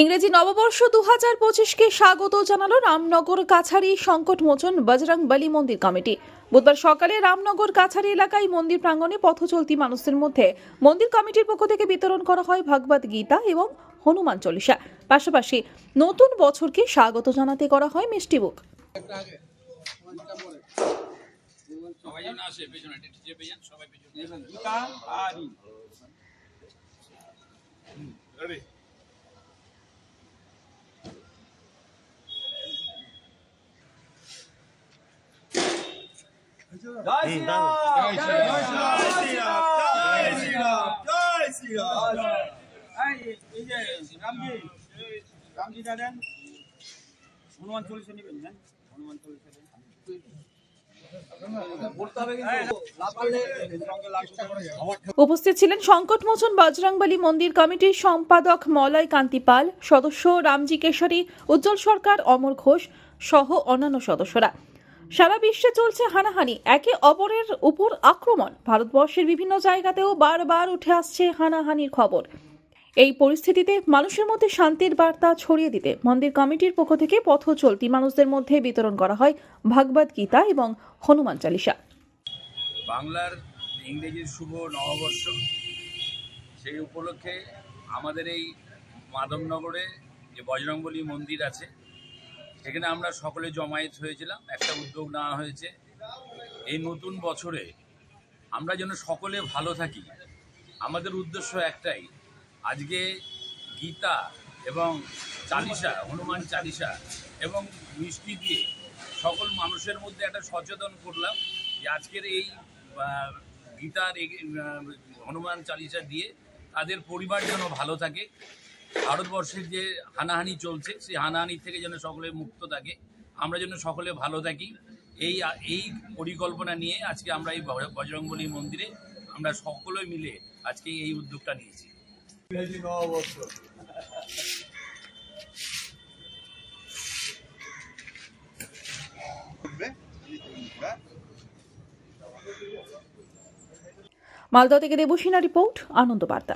ইংরেজি নববর্ষ দু হাজার পঁচিশকে স্বাগত জানালো রামনগর কাছারি সংকট মোচন বজরং বলি মন্দির কমিটি। বুধবার সকালে রামনগর কাছারি এলাকায় মন্দির প্রাঙ্গণে পথ চলতি মানুষদের মধ্যে মন্দির কমিটির পক্ষ থেকে বিতরণ করা হয় ভগবত গীতা এবং হনুমান চল্লিশা। পাশাপাশি নতুন বছরকে স্বাগত জানাতে করা হয় মিষ্টিমুখ সবাই আসে পেছনে সবাই পেছনে। রামজি হনুমান চল্লিশা নেবেন হ্যাঁ হনুমান চল্লিশা উপস্থিত ছিলেন সংকটমোচন বজরংবলী মন্দির কমিটির সম্পাদক মলয় কান্তি পাল সদস্য রামজি কেশরী উজ্জ্বল সরকার অমর ঘোষ সহ অন্যান্য সদস্যরা। সারা বিশ্বে চলছে হানাহানি, একে অপরের উপর আক্রমণ। ভারতবর্ষের বিভিন্ন জায়গাতেও বারবার উঠে আসছে হানাহানির খবর। এই পরিস্থিতিতে মানুষের মধ্যে শান্তির বার্তা ছড়িয়ে দিতে মন্দির কমিটির পক্ষ থেকে পথ চলতি মানুষদের মধ্যে বিতরণ করা হয় ভাগবত গীতা এবং হনুমান চালিসা বাংলার ইংরেজির শুভ নববর্ষ, সেই উপলক্ষে আমাদের এই মাধবনগরে যে বজরংবলী মন্দির আছে সেখানে আমরা সকলে জমায়েত হয়েছিলাম, একটা উদ্যোগ নেওয়া হয়েছে। এই নতুন বছরে আমরা যেন সকলে ভালো থাকি, আমাদের উদ্দেশ্য একটাই, আজকে গীতা এবং চালিসা, হনুমান চালিসা এবং মিষ্টি দিয়ে সকল মানুষের মধ্যে একটা সচেতন করলাম যে আজকের এই গীতার হনুমান চালিসা দিয়ে তাদের পরিবার যেন ভালো থাকে। ভারতবর্ষের যে হানাহানি চলছে সেই হানাহানি থেকে যেন সকলে মুক্ত থাকে আমরা যেন সকলে ভালো থাকি এই এই পরিকল্পনা নিয়ে আজকে আমরা এই বজ- বজরংবলী মন্দিরে আমরা সকলে মিলে আজকে এই উদ্যোগটা নিয়েছি। মালদা থেকে দেবসিনা রিপোর্ট আনন্দ বার্তা